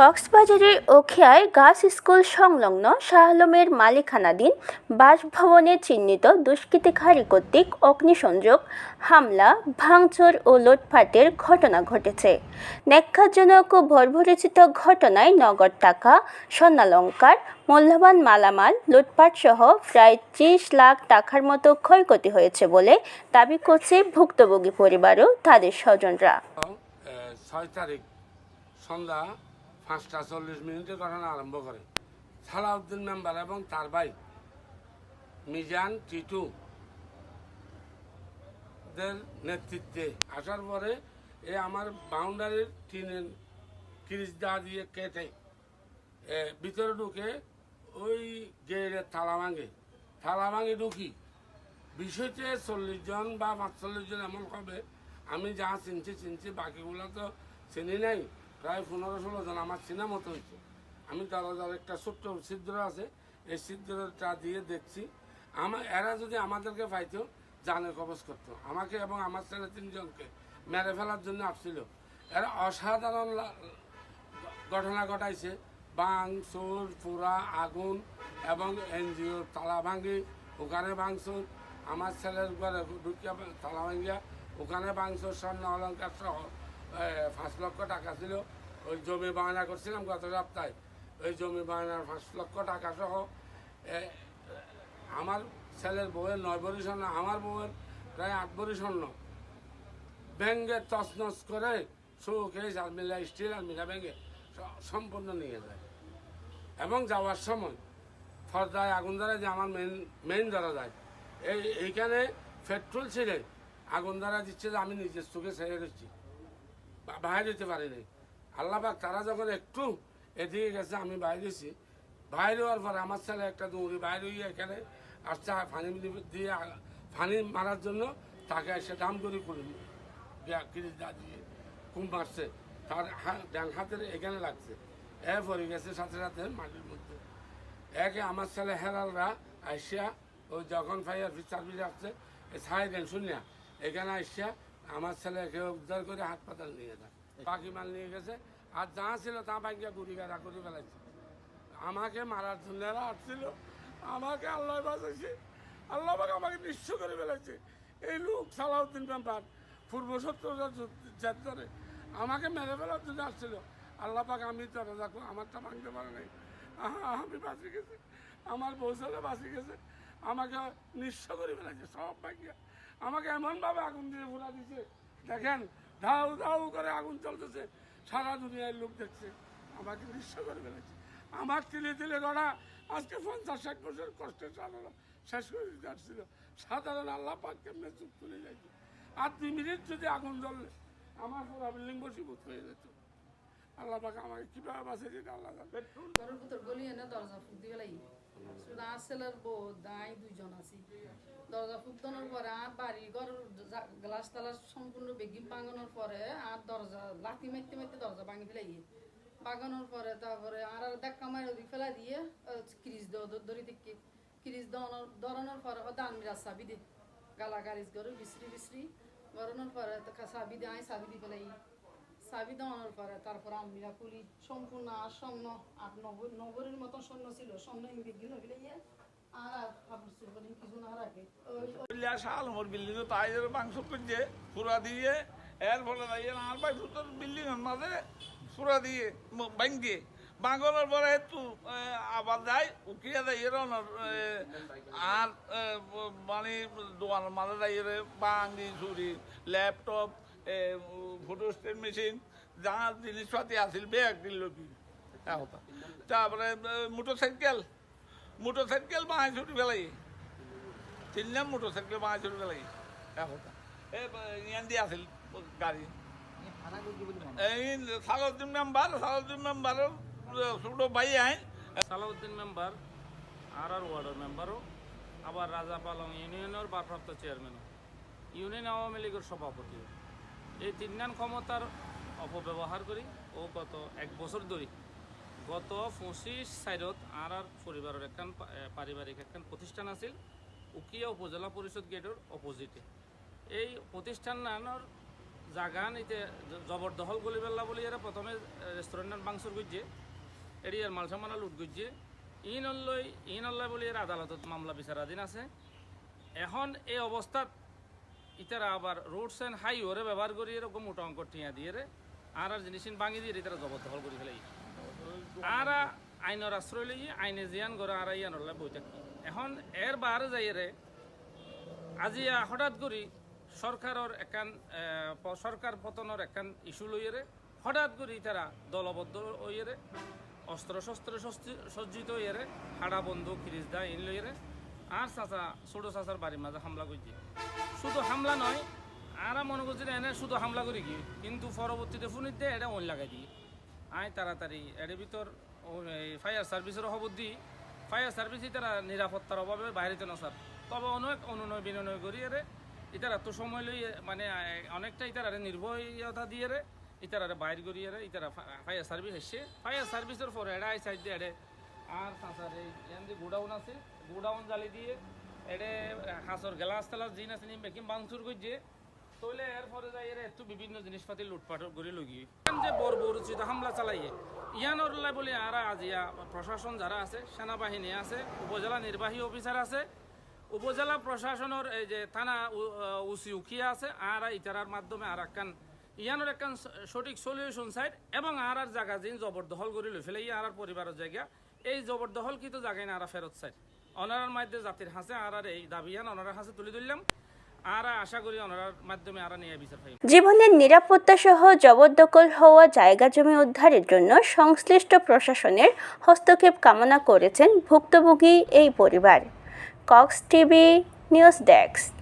কক্সবাজারের ওখিয়ায় girls school সংলগ্ন শাহলমের মালিকানাধীন বাসভবনে চিহ্নিত দুষ্কৃতিকারী কর্তৃক অগ্নিসংযোগ, হামলা, ভাঙচুর ও লুটপাটের ঘটনা ঘটেছে। ন্যাক্কারজনক ও ভরভরিচিত ঘটনায় নগদ টাকা, স্বর্ণালঙ্কার, মূল্যবান মালামাল লুটপাট সহ প্রায় ত্রিশ লাখ টাকার মতো ক্ষয়ক্ষতি হয়েছে বলে দাবি করছে ভুক্তভোগী পরিবার ও তাদের স্বজনরা। ছয় তারিখ সন্ধ্যা পাঁচটা চল্লিশ মিনিটে ঘটনা আরম্ভ করে। সালাউদ্দিন মেম্বার এবং তার ভাই মিজান টিটু দের নেতৃত্বে আসার পরে এ আমার বাউন্ডারির টিনের ক্রিজ দা দিয়ে কেটে ভিতরে ঢুকে ওই গেটের থালা ভাঙে। থালা ভাঙে ঢুকি। বিষয়তে চল্লিশ জন বা পাঁচচল্লিশ জন এমন হবে আমি যা চিনছি চিনছি, বাকিগুলো তো চিনি নাই। প্রায় পনেরো ষোলো জন আমার চেনা মতো হয়েছে। আমি দরজার একটা ছোট্ট ছিদ্র আছে, এই ছিদ্রটা দিয়ে দেখছি। আমার এরা যদি আমাদেরকে পাইতো, জানে কবজ করতো। আমাকে এবং আমার ছেলে তিনজনকে মেরে ফেলার জন্য আসছিল। এরা অসাধারণ ঘটনা ঘটাইছে। বাং, চোর পোড়া আগুন এবং এনজিও, তালা ভাঙি, ওখানে ভাঙচুর আমার ছেলের ঘরে ঢুকিয়া তালা ভাঙিয়া ওখানে ভাঙচুর স্বর্ণ অলঙ্কার সহ পাঁচ লক্ষ টাকা ছিল। ওই জমি বায়না করছিলাম গত সপ্তাহে। ওই জমি বায়নার পাঁচ লক্ষ টাকা সহ আমার ছেলের বউয়ের নয় ভরি স্বর্ণ আমার বউয়ের প্রায় আট ভরি স্বর্ণ ব্যাঙ্গে তছনছ করে শোকেস আলমিরা স্টিল আলমিরা ব্যাঙ্গে সম্পূর্ণ নিয়ে যায়। এবং যাওয়ার সময় ফর্দায় আগুন ধরা যে আমার মেন মেইন ধরা যায়। এই, এইখানে পেট্রোল ছেড়ে আগুন দ্বারা দিচ্ছে যে আমি নিজের চোখে ছেড়ে দিচ্ছি। বাইরে যেতে পারিনি। আল্লাহ পাক তারা যখন একটু এদিকে গেছে, আমি বাইরে গেছি। বাইরে হওয়ার পরে আমার ছেলে একটা দৌড়ি বাইরে হয়ে এখানে আসছে পানি দিয়ে পানি মারার জন্য তাকে এসে দাম করে করে দিয়ে কুম মারছে। তার ডান হাতের এখানে লাগছে। এ পরে গেছে সাথে সাথে মাটির মধ্যে। একে আমার ছেলে হেরালরা আইসিয়া ওই যখন ফাইয়ার সার্ভিস আসছে দেন শুনিয়া এখানে আইসিয়া, আমার ছেলেকে উদ্ধার করে হাসপাতাল নিয়ে যায়। বাকি মাল নিয়ে গেছে। আর যা ছিল তা ভাঙ্গিয়া গুড়ি গাড়া করে ফেলাইছে। আমাকে মারার জন্য আসছিল। আমাকে আল্লাহ বাঁচাইছে। আল্লাহ আমাকে নিঃস্ব করে ফেলেছে এই লোক সালাউদ্দিন ব্যাপার, পূর্ব করে আমাকে মেরে ফেলার জন্য আসছিল। আল্লাহ পাক আমি তো দেখো, আমারটা ভাঙতে পারে নাই। আমি বাঁচি গেছি। আমার বৌসালে বাঁচি গেছে। আমাকে নিঃস্ব করে ফেলেছে সব ভাঙিয়া আমাকে এমনভাবে আগুন দিয়ে ফুলা দিছে। দেখেন ধাউ ধাউ করে আগুন চলতেছে সারা দুনিয়ার লোক দেখছে। আমাকে নিঃস্ব করে ফেলেছে। আমার তিলে তিলে গড়া আজকে পঞ্চাশ ষাট বছর কষ্টের সাধারণ শেষ করে দিতে আসছিল। সাধারণ আল্লাহ পাক কেমনে চুপ তুলে যাইছে আর দুই মিনিট যদি আগুন জ্বললে, আমার পুরা বিল্ডিং বসীভূত হয়ে যেত। আল্লাহ পাক আমাকে কীভাবে বাঁচে যেটা আল্লাহ ঘরের ভিতর গলি এনে দরজা ফুক দিয়ে লাই আর ছেলের বউ, দাই দুইজন আছি। দরজা ফুক দেওয়ার পরে আর বাড়ি ঘর গ্লাস তালাস সম্পূর্ণ বেগিম ভাঙানোর পরে আর দরজা, লাথি মারতে মারতে দরজা ভাঙি ফেলাই। ভাঙানোর পরে তারপরে আর আর দেখা মারি ওদিক ফেলা দিয়ে ক্রিজ ধরি দেখি। ক্রিজ দেওয়ানোর ধরানোর পরে দান মিরা চাবি দে। গালা গাড়িজ গরু, বিশ্রি বিশ্রি। গরানোর পরে তো চাবি দিয়ে আই চাবি দি ফেলাই। চাবি দেওয়ানোর পরে তারপর সম্পূর্ণ আর স্বর্ণ আট নব্বই নব্বইয়ের মতো স্বর্ণ ছিল, স্বর্ণ ইংরেজি গিল গিলে ইয়ে আর দিয়ে ফলে একটু আবার যায়, উকিয়া দেয় আর মানে দোকানের মাঝে দাঁড়িয়ে বাঙ্গি ছুরি ল্যাপটপ ফটো স্টেট মেশিন যা জিনিসপাতি আছিল ব্যাগ দিল কি? কথা তারপরে মোটর সাইকেল মোটর সাইকেল বাঁশ ছুটি ফেলাই। তিনজন মোটর সাইকেল বাঁশ ছুটি ফেলাই। এ ইয়ান দিয়ে আছিল গাড়ি। এই সালাউদ্দিন মেম্বার সালাউদ্দিন মেম্বারের ছোট ভাই আইন। সালাউদ্দিন মেম্বার আর আর ওয়ার্ডের মেম্বারও আবার রাজা পালং ইউনিয়নের ভারপ্রাপ্ত চেয়ারম্যানও। ইউনিয়ন আওয়ামী লীগের সভাপতিও এই তিনজন ক্ষমতার অপব্যবহার করি ও গত এক বছর ধরে। গত পঁচিশ সাইডত আর আর পরিবারের একখান পারিবারিক একখান প্রতিষ্ঠান আছিল, উকিয়া উপজেলা পরিষদ গেটের অপোজিটে। এই প্রতিষ্ঠানের জাগা নিতে জবরদখল গলি পেল্লা বলি এরা প্রথমে রেস্টুরেন্টের মাংসর গুজছে এটি আর মাল সামানা লুট গুজছে ইন অল্লই ইন অল্লয় বলি এর আদালতত মামলা বিচারাধীন আছে। এখন এই অবস্থাত ইতারা আবার রোডস অ্যান্ড হাইওয়ে ব্যবহার করি, এরকম মোটা অঙ্ক টিয়া দিয়ে রে। আর আর জিনিস ভাঙি দিয়ে তারা জবরদখল করে ফেলাই। আর আইনের আশ্রয় লই আইনে জিয়ান করে আর ইয়ানোর বই থাকি। এখন এর বাহারে যাই রে, আজি হঠাৎ করে সরকারের একান সরকার পতনের একান ইস্যু লইয়েরে হঠাৎ করে তারা দলবদ্ধ হইয়েরে অস্ত্র শস্ত্র সজ্জি- সজ্জিত হইয়েরে হাড়া বন্ধু খিরিজ দা ইন লইয়েরে আর চাচা, ছোট চাচার বাড়ির মাঝে হামলা করছে শুধু হামলা নয় আর মনে করছি এনে শুধু হামলা করি কি? কিন্তু পরবর্তীতে ফোন দিয়ে এটা ওন লাগাই দিই আয় তাড়াতাড়ি এর ভিতর ফায়ার সার্ভিসের খবর দিই ফায়ার সার্ভিস তারা নিরাপত্তার অভাবে বাইরেতে না স্যার তবে অনেক অনুনয় বিনয় করি এরে ইতারা তো সময় লই মানে অনেকটা ইতারা নির্ভয়তা দিয়ে রে ইতারা বাইর করি এরে ইতারা ফায়ার সার্ভিস এসছে ফায়ার সার্ভিসের পরে আই সাইড দিয়ে এড়ে আর সাঁচার এই যে গোডাউন আছে। গোডাউন জ্বালি দিয়ে এড়ে হাঁসর গেলাস তেলাস জিন আছে, নিম বেকিম বাংসুর করছে তইলে এর পরে যাই এর একটু বিভিন্ন জিনিসপাতি লুটপাট করে লগি যে বড় বড় হামলা চালাইয়ে ইয়ানোর বলে আর আজিয়া প্রশাসন যারা আছে, সেনাবাহিনী আছে, উপজেলা নির্বাহী অফিসার আছে, উপজেলা প্রশাসনের এই যে থানা উচি উখিয়া আছে, আর ইতারার মাধ্যমে আর একখান ইয়ানোর একখান সঠিক সলিউশন সাইড এবং আর আর জায়গা যিন জবরদখল করে লই ফেলে আর পরিবারের জায়গা। এই জবরদখল কিন্তু জায়গায় না আর ফেরত সাইড অনারার মাধ্যমে জাতির হাসে আর এই দাবিয়ান অনারার হাসে তুলে ধরলাম। জীবনের নিরাপত্তা সহ জবরদখল হওয়া জায়গা জমি উদ্ধারের জন্য সংশ্লিষ্ট প্রশাসনের হস্তক্ষেপ কামনা করেছেন ভুক্তভোগী এই পরিবার। Cox TV news desk.